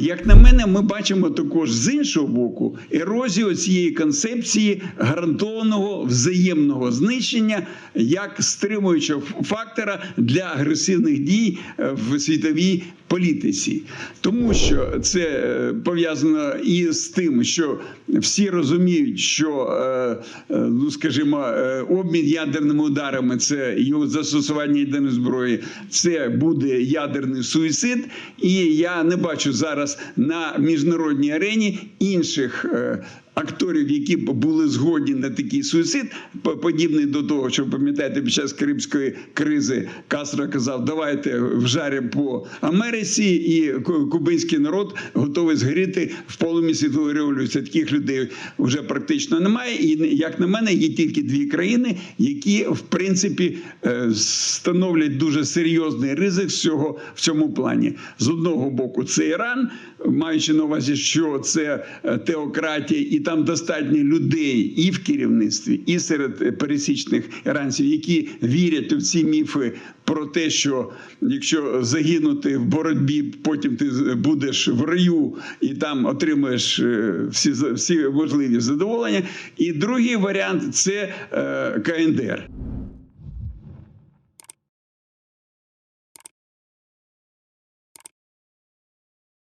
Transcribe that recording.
як на мене, ми бачимо також з іншого боку ерозію цієї концепції гарантованого взаємного знищення як стримуючого фактора для агресивних дій е, в світовій політиці, тому що це е, пов'язано і з тим, що всі розуміють, що е, е, ну скажімо, обмін ядерними ударами це його застосування ядерної зброї, це буде ядерний суїцид. І я не бачу зараз на міжнародній арені інших. Акторів, які були згодні на такий суїцид, подібний до того, що пам'ятаєте, під час Кримської кризи Кастро казав, давайте вжаримо по Америці, і кубинський народ готовий згоріти в полумі світової революції. Таких людей вже практично немає. І як на мене, є тільки дві країни, які в принципі е, становлять дуже серйозний ризик з цього в цьому плані. З одного боку, це Іран, маючи на увазі, що це е, теократія, і там достатньо людей і в керівництві, і серед пересічних іранців, які вірять в ці міфи про те, що якщо загинути в боротьбі, потім ти будеш в раю і там отримаєш е, всі всі можливі задоволення. І другий варіант це е, КНДР.